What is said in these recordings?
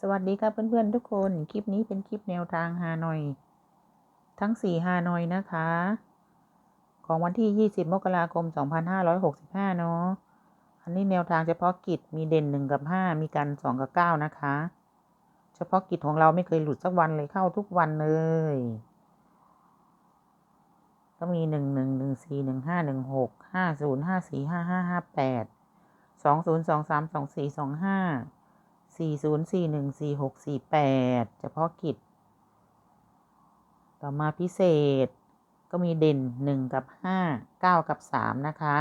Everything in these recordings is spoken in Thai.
สวัสดีครับเพื่อนๆทุกคน คลิปนี้เป็นคลิปแนวทางฮานอย ทั้งสี่ฮานอยนะคะ ของวันที่ 20 มกราคม 2565 เนาะ อันนี้แนวทางเฉพาะกิจมีเด่น 1 กับ 5 มีกัน2กับ 9 นะคะ เฉพาะกิจของเราไม่เคยหลุดสักวันเลยเข้าทุกวันเลย ก็มี 1 1 1 4 1 5 1 6 5 0 5 4 5 5 5 8 2 0 2 3 2 4 2 5 สี่ศูนย์สี่หนึ่งสี่หกสี่แปดเฉพาะกิจ ต่อมาพิเศษก็มีเด่นหนึ่งกับห้าเก้ากับสามนะคะ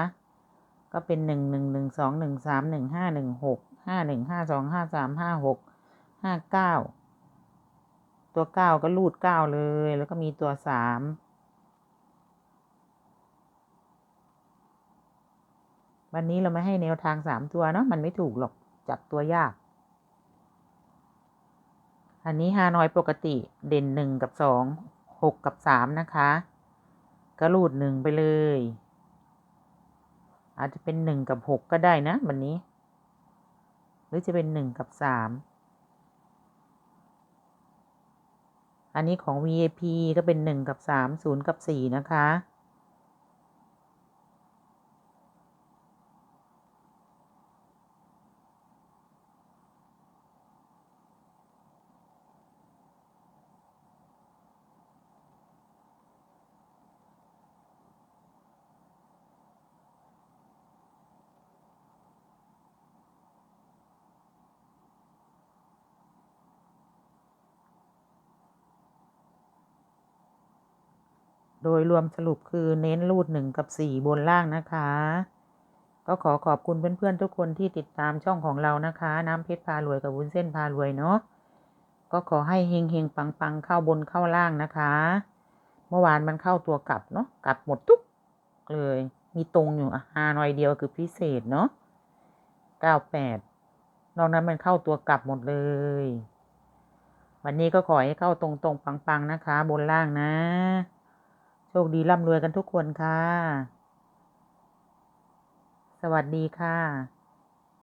ก็เป็นหนึ่งหนึ่งหนึ่งสองหนึ่งสามหนึ่งห้าหนึ่งหกห้าหนึ่งห้าสองห้าสามห้าหกห้าเก้าตัวเก้าก็รูดเก้าเลย แล้วก็มีตัวสามวันนี้เราไม่ให้แนวทางสามตัวเนาะมันไม่ถูกหรอก จับตัวยาก อันนี้ฮานอยปกติเด่นหนึ่งกับสองหกกับสามนะคะก็รูดหนึ่งไปเลย อาจจะเป็นหนึ่งกับหกก็ได้นะวันนี้ หรือจะเป็นหนึ่งกับสามอันนี้ของ VIP ก็เป็นหนึ่งกับสามศูนย์กับสี่นะคะ โดยรวมสรุปคือเน้นรูดหนึ่งกับสี่บนล่างนะคะ ก็ขอขอบคุณเพื่อนๆทุกคนที่ติดตามช่องของเรานะคะ น้ำเพชรพารวยกับวุ้นเส้นพารวยเนาะก็ขอให้เฮงเฮงปังปังเข้าบนเข้าล่างนะคะ เมื่อวานมันเข้าตัวกลับเนาะกลับหมดทุกเลย มีตรงอยู่ฮาหน่อยเดียวคือพิเศษเนาะเก้าแปดนอกนั้นมันเข้าตัวกลับหมดเลย วันนี้ก็ขอให้เข้าตรงๆ ปัง ๆ นะคะ บนล่างนะ คดีร่ำรวยกันทุกคนค่ะ สวัสดีค่ะ